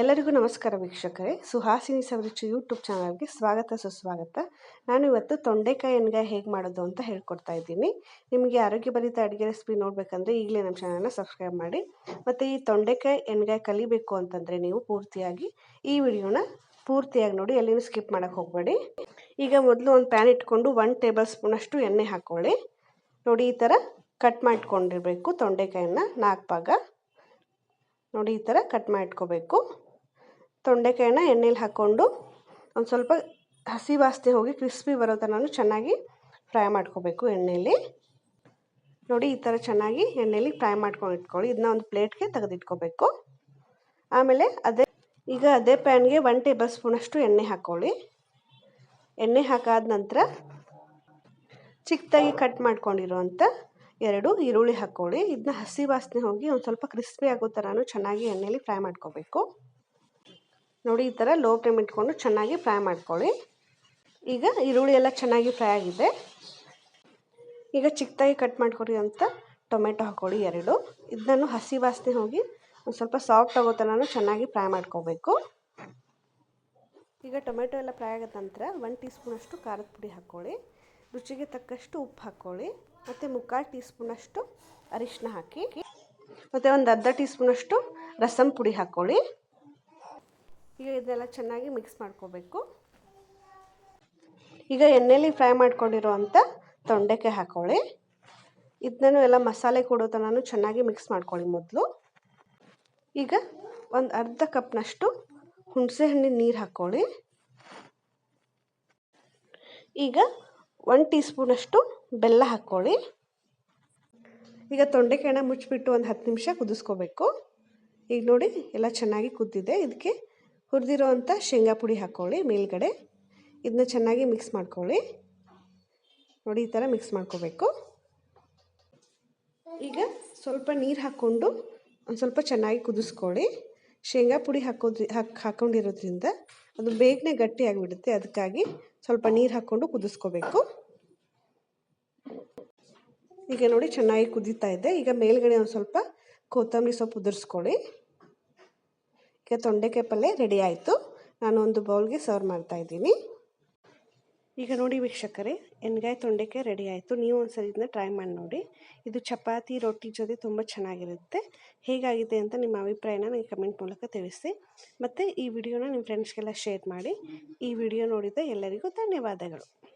ಎಲ್ಲರಿಗೂ ನಮಸ್ಕಾರ ವೀಕ್ಷಕರೇ. ಸುಹಾಸಿನಿ ಸವರಿಚು ಯೂಟ್ಯೂಬ್ ಚಾನಲ್ಗೆ ಸ್ವಾಗತ, ಸುಸ್ವಾಗತ. ನಾನು ಇವತ್ತು ತೊಂಡೆಕಾಯಿ ಎಣ್ಗಾಯಿ ಹೇಗೆ ಮಾಡೋದು ಅಂತ ಹೇಳ್ಕೊಡ್ತಾ ಇದ್ದೀನಿ. ನಿಮಗೆ ಆರೋಗ್ಯಭರಿತ ಅಡುಗೆ ರೆಸಿಪಿ ನೋಡಬೇಕಂದ್ರೆ ಈಗಲೇ ನಮ್ಮ ಚಾನಲ್ನ ಸಬ್ಸ್ಕ್ರೈಬ್ ಮಾಡಿ. ಮತ್ತು ಈ ತೊಂಡೆಕಾಯಿ ಎಣ್ಗಾಯಿ ಕಲಿಬೇಕು ಅಂತಂದರೆ ನೀವು ಪೂರ್ತಿಯಾಗಿ ಈ ವಿಡಿಯೋನ ಪೂರ್ತಿಯಾಗಿ ನೋಡಿ, ಎಲ್ಲಿನೂ ಸ್ಕಿಪ್ ಮಾಡೋಕ್ಕೆ ಹೋಗಬೇಡಿ. ಈಗ ಮೊದಲು ಒಂದು ಪ್ಯಾನ್ ಇಟ್ಕೊಂಡು ಒನ್ ಟೇಬಲ್ ಸ್ಪೂನಷ್ಟು ಎಣ್ಣೆ ಹಾಕ್ಕೊಳ್ಳಿ. ನೋಡಿ, ಈ ಥರ ಕಟ್ ಮಾಡಿಕೊಂಡಿರಬೇಕು ತೊಂಡೆಕಾಯಿನ ನಾಲ್ಕು ಭಾಗ. ನೋಡಿ, ಈ ಥರ ಕಟ್ ಮಾಡಿಟ್ಕೋಬೇಕು. ತೊಂಡೆಕಾಯಿನ ಎಣ್ಣೆಲಿ ಹಾಕ್ಕೊಂಡು ಒಂದು ಸ್ವಲ್ಪ ಹಸಿ ವಾಸನೆ ಹೋಗಿ ಕ್ರಿಸ್ಪಿ ಬರೋ ಥರನೂ ಚೆನ್ನಾಗಿ ಫ್ರೈ ಮಾಡ್ಕೋಬೇಕು ಎಣ್ಣೆಯಲ್ಲಿ ನೋಡಿ ಈ ಥರ ಚೆನ್ನಾಗಿ ಎಣ್ಣೆಲಿ ಫ್ರೈ ಮಾಡ್ಕೊಂಡು ಇಟ್ಕೊಳ್ಳಿ. ಇದನ್ನ ಒಂದು ಪ್ಲೇಟ್ಗೆ ತೆಗೆದಿಟ್ಕೋಬೇಕು. ಆಮೇಲೆ ಅದೇ ಈಗ ಅದೇ ಪ್ಯಾನ್ಗೆ ಒನ್ ಟೇಬಲ್ ಸ್ಪೂನಷ್ಟು ಎಣ್ಣೆ ಹಾಕ್ಕೊಳ್ಳಿ ಎಣ್ಣೆ ಹಾಕಾದ ನಂತರ ಚಿಕ್ಕದಾಗಿ ಕಟ್ ಮಾಡ್ಕೊಂಡಿರೋವಂಥ ಎರಡು ಈರುಳ್ಳಿ ಹಾಕ್ಕೊಳ್ಳಿ ಇದನ್ನ ಹಸಿ ವಾಸನೆ ಹೋಗಿ ಒಂದು ಸ್ವಲ್ಪ ಕ್ರಿಸ್ಪಿ ಆಗೋ ಥರನೂ ಚೆನ್ನಾಗಿ ಎಣ್ಣೆಲಿ ಫ್ರೈ ಮಾಡ್ಕೋಬೇಕು. ನೋಡಿ ಈ ಥರ ಲೋ ಫ್ಲೇಮ್ ಇಟ್ಕೊಂಡು ಚೆನ್ನಾಗಿ ಫ್ರೈ ಮಾಡ್ಕೊಳ್ಳಿ. ಈಗ ಈರುಳ್ಳಿ ಎಲ್ಲ ಚೆನ್ನಾಗಿ ಫ್ರೈ ಆಗಿದೆ. ಈಗ ಚಿಕ್ಕದಾಗಿ ಕಟ್ ಮಾಡ್ಕೊಡಿ ಟೊಮೆಟೊ ಹಾಕ್ಕೊಳ್ಳಿ ಎರಡು. ಇದನ್ನು ಹಸಿ ವಾಸನೆ ಹೋಗಿ ಒಂದು ಸ್ವಲ್ಪ ಸಾಫ್ಟ್ ಆಗೋ ಥರನೂ ಚೆನ್ನಾಗಿ ಫ್ರೈ ಮಾಡ್ಕೋಬೇಕು. ಈಗ ಟೊಮೆಟೊ ಎಲ್ಲ ಫ್ರೈ ಆಗೋದ ನಂತರ ಒನ್ ಟೀ ಸ್ಪೂನಷ್ಟು ಖಾರದ ಪುಡಿ ಹಾಕ್ಕೊಳ್ಳಿ ರುಚಿಗೆ ತಕ್ಕಷ್ಟು ಉಪ್ಪು ಹಾಕ್ಕೊಳ್ಳಿ ಮತ್ತು ಮುಕ್ಕಾಲು ಟೀ ಸ್ಪೂನಷ್ಟು ಅರಿಶಿನ ಹಾಕಿ. ಮತ್ತು ಒಂದು ಅರ್ಧ ಟೀ ಸ್ಪೂನಷ್ಟು ರಸಂ ಪುಡಿ ಹಾಕ್ಕೊಳ್ಳಿ ಈಗ ಇದೆಲ್ಲ ಚೆನ್ನಾಗಿ ಮಿಕ್ಸ್ ಮಾಡ್ಕೋಬೇಕು. ಈಗ ಎಣ್ಣೆಲಿ ಫ್ರೈ ಮಾಡ್ಕೊಂಡಿರೋ ಅಂಥ ತೊಂಡೆಕಾಯಿ ಹಾಕೊಳ್ಳಿ. ಇದನ್ನೂ ಎಲ್ಲ ಮಸಾಲೆ ಕೊಡೋ ತನೂ ಚೆನ್ನಾಗಿ ಮಿಕ್ಸ್ ಮಾಡ್ಕೊಳ್ಳಿ ಮೊದಲು. ಈಗ ಒಂದು ಅರ್ಧ ಕಪ್ನಷ್ಟು ಹುಣಸೆ ಹಣ್ಣಿನ ನೀರು ಹಾಕ್ಕೊಳ್ಳಿ ಈಗ ಒನ್ ಟೀ ಸ್ಪೂನಷ್ಟು ಬೆಲ್ಲ ಹಾಕ್ಕೊಳ್ಳಿ ಈಗ ತೊಂಡೆಕಾಯಿನ ಮುಚ್ಚಿಬಿಟ್ಟು ಒಂದು ಹತ್ತು ನಿಮಿಷ ಕುದಿಸ್ಕೋಬೇಕು. ಈಗ ನೋಡಿ ಎಲ್ಲ ಚೆನ್ನಾಗಿ ಕುದ್ದಿದೆ. ಇದಕ್ಕೆ ಹುರಿದಿರೋ ಅಂಥ ಶೇಂಗಾ ಪುಡಿ ಹಾಕ್ಕೊಳ್ಳಿ ಮೇಲ್ಗಡೆ. ಇದನ್ನ ಚೆನ್ನಾಗಿ ಮಿಕ್ಸ್ ಮಾಡ್ಕೊಳ್ಳಿ. ನೋಡಿ, ಈ ಥರ ಮಿಕ್ಸ್ ಮಾಡ್ಕೋಬೇಕು. ಈಗ ಸ್ವಲ್ಪ ನೀರು ಹಾಕ್ಕೊಂಡು ಒಂದು ಸ್ವಲ್ಪ ಚೆನ್ನಾಗಿ ಕುದಿಸ್ಕೊಳ್ಳಿ. ಶೇಂಗಾ ಪುಡಿ ಹಾಕೋದ್ರಿ, ಹಾಕಿ ಹಾಕ್ಕೊಂಡಿರೋದ್ರಿಂದ ಅದು ಬೇಗನೆ ಗಟ್ಟಿ ಆಗಿಬಿಡುತ್ತೆ. ಅದಕ್ಕಾಗಿ ಸ್ವಲ್ಪ ನೀರು ಹಾಕ್ಕೊಂಡು ಕುದಿಸ್ಕೋಬೇಕು. ಈಗ ನೋಡಿ, ಚೆನ್ನಾಗಿ ಕುದೀತಾ ಇದೆ. ಈಗ ಮೇಲ್ಗಡೆ ಒಂದು ಸ್ವಲ್ಪ ಕೊತ್ತಂಬರಿ ಸೊಪ್ಪು ಉದುರಿಸ್ಕೊಳ್ಳಿ. ಈಗ ತೊಂಡೆಕಾಯಿ ಪಲ್ಯ ರೆಡಿ ಆಯಿತು. ನಾನು ಒಂದು ಬೌಲ್ಗೆ ಸರ್ವ್ ಮಾಡ್ತಾ ಇದ್ದೀನಿ. ಈಗ ನೋಡಿ ವೀಕ್ಷಕರೇ, ಎಣ್ಗಾಯಿ ತೊಂಡೆಕಾಯಿ ರೆಡಿ ಆಯಿತು. ನೀವು ಇದನ್ನ ಟ್ರೈ ಮಾಡಿ ನೋಡಿ. ಇದು ಚಪಾತಿ, ರೊಟ್ಟಿ ಜೊತೆ ತುಂಬ ಚೆನ್ನಾಗಿರುತ್ತೆ. ಹೇಗಾಗಿದೆ ಅಂತ ನಿಮ್ಮ ಅಭಿಪ್ರಾಯನ ನನಗೆ ಕಮೆಂಟ್ ಮೂಲಕ ತಿಳಿಸಿ. ಮತ್ತು ಈ ವಿಡಿಯೋನ ನಿಮ್ಮ ಫ್ರೆಂಡ್ಸ್ಗೆಲ್ಲ ಶೇರ್ ಮಾಡಿ. ಈ ವಿಡಿಯೋ ನೋಡಿದ ಎಲ್ಲರಿಗೂ ಧನ್ಯವಾದಗಳು.